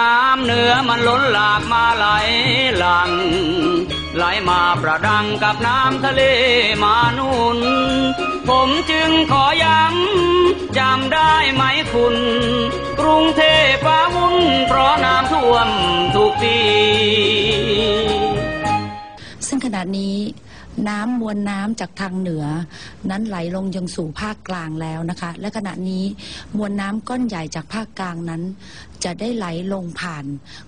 น้ำเหนือมันล้นหลากมาไหลหลัง ไหลมาประดังกับน้ำทะเลมานุน ผมจึงขอย้ำจำได้ไหมคุณ กรุงเทพฟ้าวุ่นเพราะน้ำท่วมทุกทีซึ่งขณะนี้ น้ำมวลน้ำจากทางเหนือ นั้นไหลลงยังสู่ภาคกลางแล้วนะคะ และขณะนี้มวลน้ำก้อนใหญ่จากภาคกลางนั้น จะได้ไหลลงผ่าน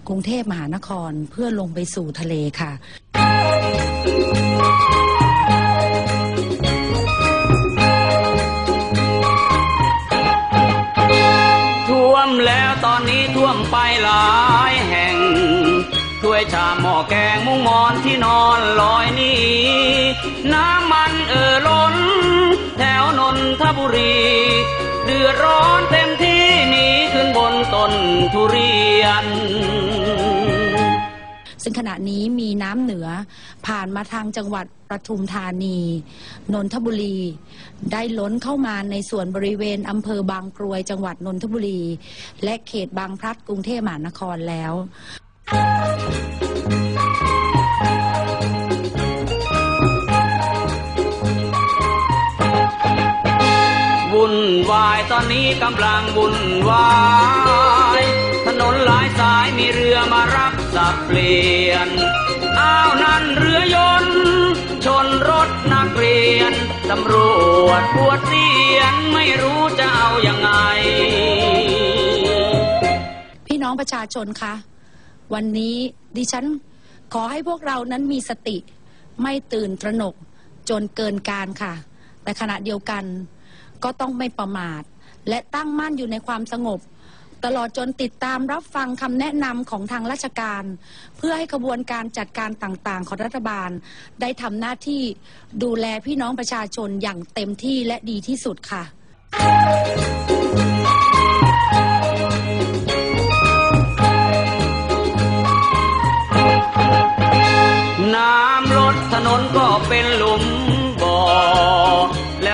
กรุงเทพมหานครเพื่อลงไปสู่ทะเลค่ะ ถ้วยชามหม้อแกงมุ้งมอนที่นอนลอยนี้น้ำมันเอ่อล้น แถวนนทบุรี เดือดร้อนเต็มที่หนีขึ้นบนต้นทุเรียนซึ่งขณะนี้มีน้ำเหนือผ่านมาทางจังหวัดปทุมธานี นนทบุรี ได้ล้นเข้ามาในส่วนบริเวณอำเภอบางกรวยจังหวัดนนทบุรี และเขตบางพลัดกรุงเทพมหานครแล้ว วุ่นวายตอนนี้กำลังวุ่นวาย ถนนหลายสายมีเรือมารับสับเปลี่ยน อ้าวนั่นเรือยนต์ชนรถนักเรียน ตำรวจปวดเสียนไม่รู้จะเอาอยัางไง พี่น้องประชาชนคะ วันนี้ดิฉันขอให้พวกเรานั้นมีสติไม่ตื่นตระหนกจนเกินการค่ะ แต่ขณะเดียวกันก็ต้องไม่ประมาท และตั้งมั่นอยู่ในความสงบ ตลอดจนติดตามรับฟังคำแนะนำของทางราชการ เพื่อให้กระบวนการจัดการต่างๆ ของรัฐบาล ได้ทำหน้าที่ดูแลพี่น้องประชาชนอย่างเต็มที่และดีที่สุดค่ะ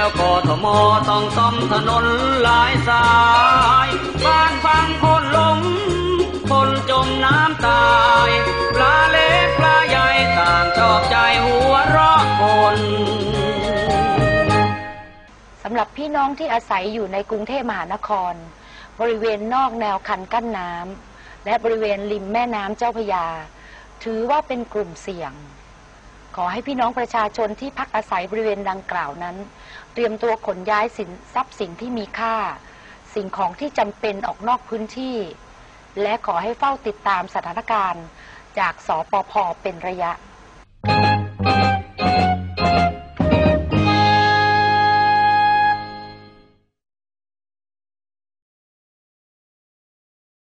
แล้วกทมต้องซ่อมถนนหลายสาย บ้านฟังคนล้มคนจมน้ำตาย ปลาเล็กปลาใหญ่ต่างชอบใจหัวเราะคนสำหรับพี่น้องที่อาศัยอยู่ในกรุงเทพมหานคร บริเวณนอกแนวคันกั้นน้ำและบริเวณริมแม่น้ำเจ้าพยา ถือว่าเป็นกลุ่มเสี่ยง ขอให้พี่น้องประชาชนที่พักอาศัยบริเวณดังกล่าวนั้น เตรียมตัวขนย้ายสินทรัพย์สินที่มีค่า สิ่งของที่จำเป็นออกนอกพื้นที่ และขอให้เฝ้าติดตามสถานการณ์ จากสปพเป็นระยะ